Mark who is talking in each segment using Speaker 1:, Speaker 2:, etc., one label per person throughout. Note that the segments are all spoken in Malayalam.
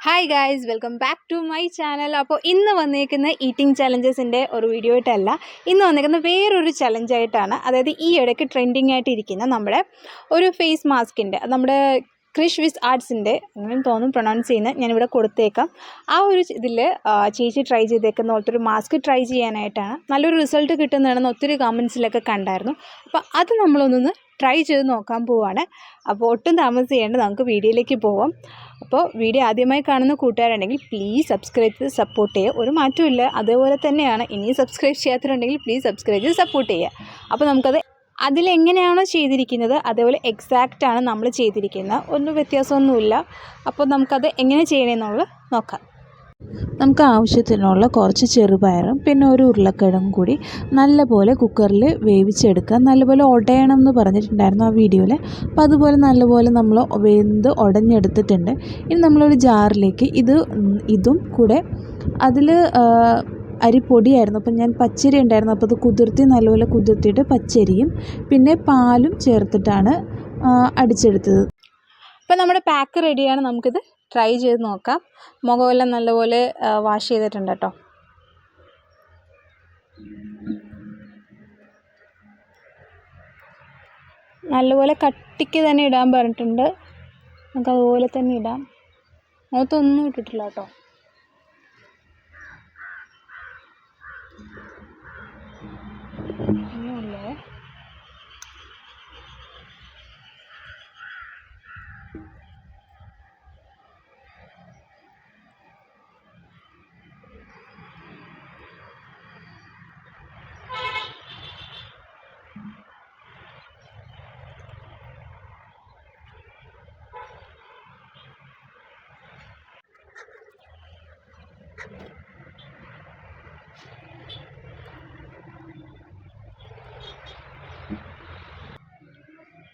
Speaker 1: Hi guys welcome back to my channel അപ്പോൾ ഇന്ന് വന്നേക്കുന്ന ഈറ്റിംഗ് ചലഞ്ചസിന്റെ ഒരു വീഡിയോ ആയിട്ടല്ല. ഇന്ന് വന്നേക്കുന്ന വേറൊരു ചലഞ്ചായിട്ടാണ് അതായത് ഈ ഇടയ്ക്ക് ട്രെൻഡിങ് ആയിട്ടിരിക്കുന്ന നമ്മുടെ ഒരു ഫേസ് മാസ്കിന്റെ നമ്മുടെ ക്രിഷ് വിസ് ആർട്സിന്റെ അങ്ങനെ തോന്നും പ്രൊണൗൺസ് ചെയ്യുന്ന ഞാനിവിടെ കൊടുത്തേക്കാം. ആ ഒരു ഇതിൽ ചേച്ചി ട്രൈ ചെയ്തേക്കുന്ന പോലത്തെ ഒരു മാസ്ക് ട്രൈ ചെയ്യാനായിട്ടാണ്. നല്ലൊരു റിസൾട്ട് കിട്ടുന്നതാണെന്ന് ഒത്തിരി കമൻസിലൊക്കെ കണ്ടായിരുന്നു. അപ്പോൾ അത് നമ്മളൊന്നൊന്ന് ട്രൈ ചെയ്ത് നോക്കാൻ പോവാണ്. അപ്പോൾ ഒട്ടും താമസിക്കേണ്ട നമുക്ക് വീഡിയോയിലേക്ക് പോവാം. അപ്പോൾ വീഡിയോ ആദ്യമായി കാണുന്ന കൂട്ടുകാരുണ്ടെങ്കിൽ പ്ലീസ് സബ്സ്ക്രൈബ് ചെയ്ത് സപ്പോർട്ട് ചെയ്യുക. ഒരു മാറ്റമില്ല അതേപോലെ തന്നെയാണ്. ഇനിയും സബ്സ്ക്രൈബ് ചെയ്യാത്തവരുണ്ടെങ്കിൽ പ്ലീസ് സബ്സ്ക്രൈബ് ചെയ്ത് സപ്പോർട്ട് ചെയ്യുക. അപ്പോൾ നമുക്കത് അതിലെങ്ങനെയാണോ ചെയ്തിരിക്കുന്നത് അതേപോലെ എക്സാക്റ്റ് ആണ് നമ്മൾ ചെയ്തിരിക്കുന്നത്. ഒന്നും വ്യത്യാസമൊന്നുമില്ല. അപ്പോൾ നമുക്കത് എങ്ങനെ ചെയ്യണമെന്നുള്ളത് നോക്കാം.
Speaker 2: നമുക്ക് ആവശ്യത്തിനുള്ള കുറച്ച് ചെറുപയറും പിന്നെ ഒരു ഉരുളക്കിഴങ്ങും കൂടി നല്ലപോലെ കുക്കറിൽ വേവിച്ചെടുക്കുക. നല്ലപോലെ ഉടയണം എന്ന് പറഞ്ഞിട്ടുണ്ടായിരുന്നു ആ വീഡിയോയിൽ അപ്പോൾ അതുപോലെ നല്ലപോലെ നമ്മൾ വെന്ത് ഉടഞ്ഞെടുത്തിട്ടുണ്ട് ഇനി നമ്മളൊരു ജാറിലേക്ക് ഇത് ഇതും കൂടെ അതിൽ അരിപ്പൊടിയായിരുന്നു. അപ്പം ഞാൻ പച്ചരി ഉണ്ടായിരുന്നു. അപ്പോൾ അത് കുതിർത്തി നല്ലപോലെ കുതിർത്തിയിട്ട് പച്ചരിയും പിന്നെ പാലും ചേർത്തിട്ടാണ് അടിച്ചെടുത്തത്.
Speaker 1: അപ്പോൾ നമ്മുടെ പാക്ക് റെഡിയാണ്. നമുക്കിത് ട്രൈ ചെയ്ത് നോക്കാം. മുഖമെല്ലാം നല്ലപോലെ വാഷ് ചെയ്തിട്ടുണ്ട് കേട്ടോ. നല്ലപോലെ കട്ടിക്ക് തന്നെ ഇടാൻ പറഞ്ഞിട്ടുണ്ട്. നമുക്ക് അതുപോലെ തന്നെ ഇടാം. മുഖത്തൊന്നും ഇട്ടിട്ടില്ല കേട്ടോ.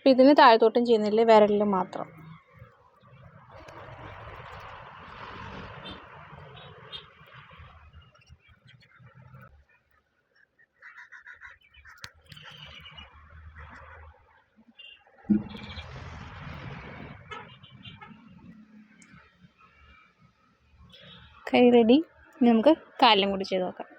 Speaker 1: അപ്പം ഇതിന് താഴത്തോട്ടും ചെയ്യുന്നില്ല? വിരലിൽ മാത്രം. കൈ റെഡി. നമുക്ക് കാലിലും കൂടി ചെയ്ത് നോക്കാം.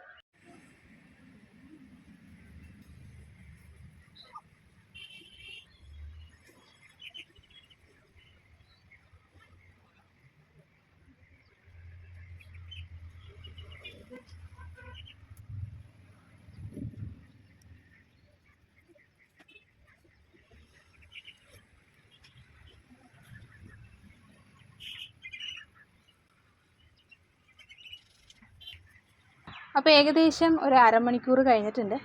Speaker 1: അപ്പോൾ ഏകദേശം ഒരു അരമണിക്കൂർ കഴിഞ്ഞിട്ടുണ്ട്.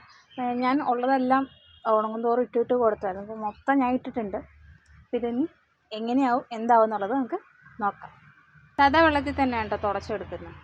Speaker 1: ഞാൻ ഉള്ളതെല്ലാം ഉണങ്ങും തോറും ഇട്ടിട്ട് കൊടുത്തായിരുന്നു. അപ്പോൾ മൊത്തം ഞാൻ ഇട്ടിട്ടുണ്ട്. അപ്പോൾ ഇതിനി എങ്ങനെയാവും എന്താവും എന്നുള്ളത് നമുക്ക് നോക്കാം. സാധാ വെള്ളത്തിൽ തന്നെയാണ് കേട്ടോ തുടച്ചെടുക്കുന്നത്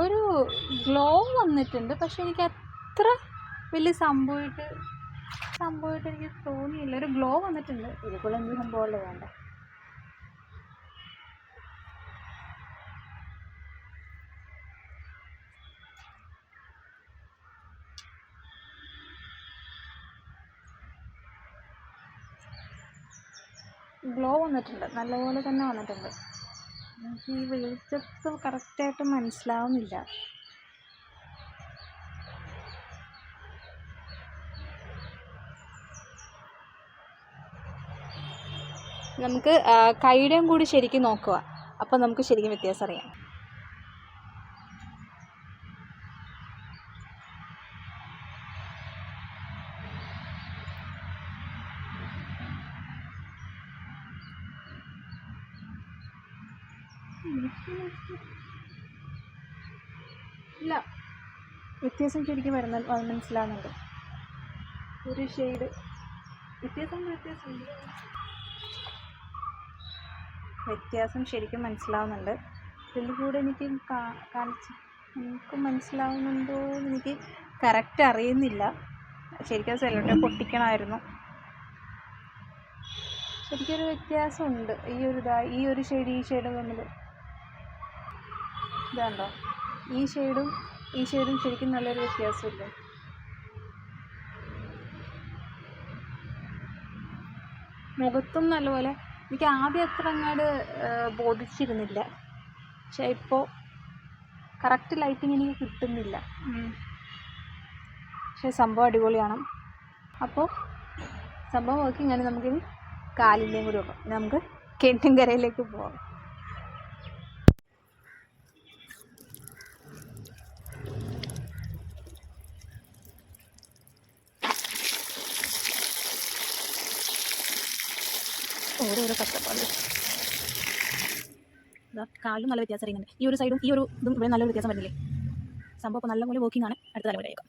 Speaker 1: ഒരു ഗ്ലോ വന്നിട്ടുണ്ട്. പക്ഷെ എനിക്ക് അത്ര വലിയ സംഭവമായിട്ട് സംഭവമായിട്ട് എനിക്ക് തോന്നിയില്ല. ഒരു ഗ്ലോ വന്നിട്ടുണ്ട്. ഇതിക്കുള്ള എന്ത് സംഭവമല്ലേ വേണ്ട? ഗ്ലോ വന്നിട്ടുണ്ട്. നല്ലപോലെ തന്നെ വന്നിട്ടുണ്ട്. എനിക്ക് ഈ വെളിച്ചത്ത് കറക്റ്റായിട്ട് മനസ്സിലാവുന്നില്ല. നമുക്ക് കൈയുടെയും കൂടി ശരിക്കും നോക്കുക. അപ്പോൾ നമുക്ക് ശരിക്കും വ്യത്യാസം അറിയാം. ഇല്ല. വ്യത്യാസം ശരിക്കും വരുന്ന മനസ്സിലാകുന്നുണ്ട് ഒരു ഷെയ്ഡ് വ്യത്യാസം വ്യത്യാസം വ്യത്യാസം ശരിക്കും മനസ്സിലാവുന്നുണ്ട്. ഇതിൽ കൂടെ എനിക്ക് കാണിച്ച് എനിക്ക് മനസ്സിലാവുന്നുണ്ടോ എന്ന് എനിക്ക് കറക്റ്റ് അറിയുന്നില്ല. ശരിക്കും സെലോട്ടെ പൊട്ടിക്കണമായിരുന്നു. ശരിക്കൊരു വ്യത്യാസമുണ്ട്. ഈ ഒരു ഇതാ ഈ ഒരു ഷെയ്ഡ് ഈ ഷെയ്ഡും തമ്മിൽ ഇതാണ്ടോ? ഈ ഷെയ്ഡും ഈ ഷെയ്ഡും ശരിക്കും നല്ലൊരു വ്യത്യാസമില്ലേ? മുഖത്തും നല്ലപോലെ എനിക്ക് ആദ്യം അത്ര അങ്ങോട്ട് ബോധിച്ചിരുന്നില്ല. പക്ഷേ ഇപ്പോൾ കറക്റ്റ് ലൈറ്റിങ് എനിക്ക് കിട്ടുന്നില്ല. പക്ഷെ സംഭവം അടിപൊളിയാണ്. അപ്പോൾ സംഭവം നോക്കി ഇങ്ങനെ നമുക്കിനി കാലിന്റെയും കൂടി നോക്കാം നമുക്ക് കെട്ടിൻകരയിലേക്ക് പോവാം. ഓരോരോ കഷ്ടപ്പാട് കാലും നല്ല വ്യത്യാസം അറിയുന്നുണ്ട്. ഈ ഒരു സൈഡും ഈ ഒരു ഇതും ഇവിടെ നല്ലൊരു വ്യത്യാസം വരുന്നില്ലേ? സംഭവം നല്ല നല്ലപോലെ വർക്കിംഗ് ആണ്. അടുത്ത തലമുറയേക്കാം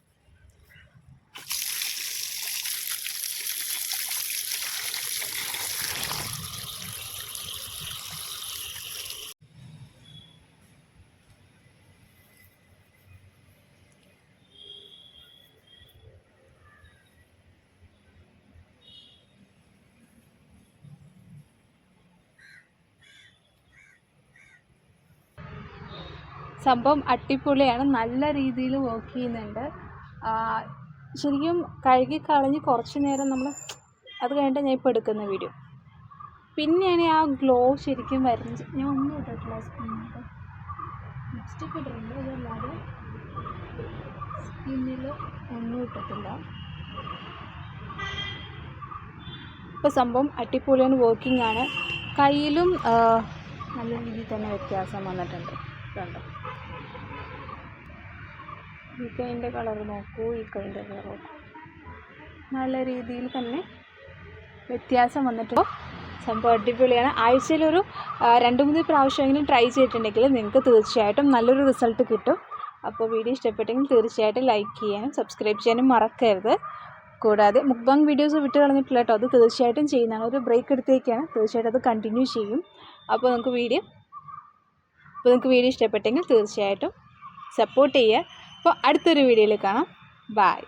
Speaker 1: സംഭവം അടിപൊളിയാണ്. നല്ല രീതിയിൽ വർക്ക് ചെയ്യുന്നുണ്ട്. ശരിക്കും കഴുകി കളഞ്ഞ് കുറച്ച് നേരം നമ്മൾ അത് കഴിഞ്ഞിട്ട് ഞാൻ ഇപ്പോൾ എടുക്കുന്ന വീഡിയോ പിന്നെയാണ് ആ ഗ്ലോ ശരിക്കും വരുന്നത്. ഞാൻ ഒന്നും ഇട്ടിട്ടില്ല ലിപ്സ്റ്റിക് ഇട്ടിട്ടുണ്ട്. അതല്ലാതെ സ്കിന്നിൽ ഒന്നും ഇട്ടിട്ടില്ല. ഇപ്പോൾ സംഭവം അടിപൊളിയാണ് വർക്കിംഗ് ആണ്. കയ്യിലും നല്ല രീതിയിൽ തന്നെ വ്യത്യാസം വന്നിട്ടുണ്ട്. കണ്ടോ? ഈ കൈന്റെ കളർ നോക്കൂ ഈ കൈന്റെ കളർ നോക്കൂ. നല്ല രീതിയിൽ തന്നെ വ്യത്യാസം വന്നിട്ടുണ്ട്. സംഭവം അടിപൊളിയാണ്. ആഴ്ചയിലൊരു രണ്ട് മൂന്ന് പ്രാവശ്യമെങ്കിലും ട്രൈ ചെയ്തിട്ടുണ്ടെങ്കിൽ നിങ്ങൾക്ക് തീർച്ചയായിട്ടും നല്ലൊരു റിസൾട്ട് കിട്ടും. അപ്പോൾ വീഡിയോ ഇഷ്ടപ്പെട്ടെങ്കിൽ തീർച്ചയായിട്ടും ലൈക്ക് ചെയ്യാനും സബ്സ്ക്രൈബ് ചെയ്യാനും മറക്കരുത്. കൂടാതെ മുക്ബാങ് വീഡിയോസ് വിട്ട് കളഞ്ഞിട്ടില്ല കേട്ടോ. അത് തീർച്ചയായിട്ടും ചെയ്യുന്നതാണ് ഒരു ബ്രേക്ക് എടുത്തേക്കാണ്. തീർച്ചയായിട്ടും അത് കണ്ടിന്യൂ ചെയ്യും. അപ്പോൾ നിങ്ങൾക്ക് വീഡിയോ അപ്പോൾ നിങ്ങൾക്ക് വീഡിയോ ഇഷ്ടപ്പെട്ടെങ്കിൽ തീർച്ചയായിട്ടും സപ്പോർട്ട് ചെയ്യുക. അപ്പോൾ അടുത്തൊരു വീഡിയോയിൽ കാണാം. ബായ്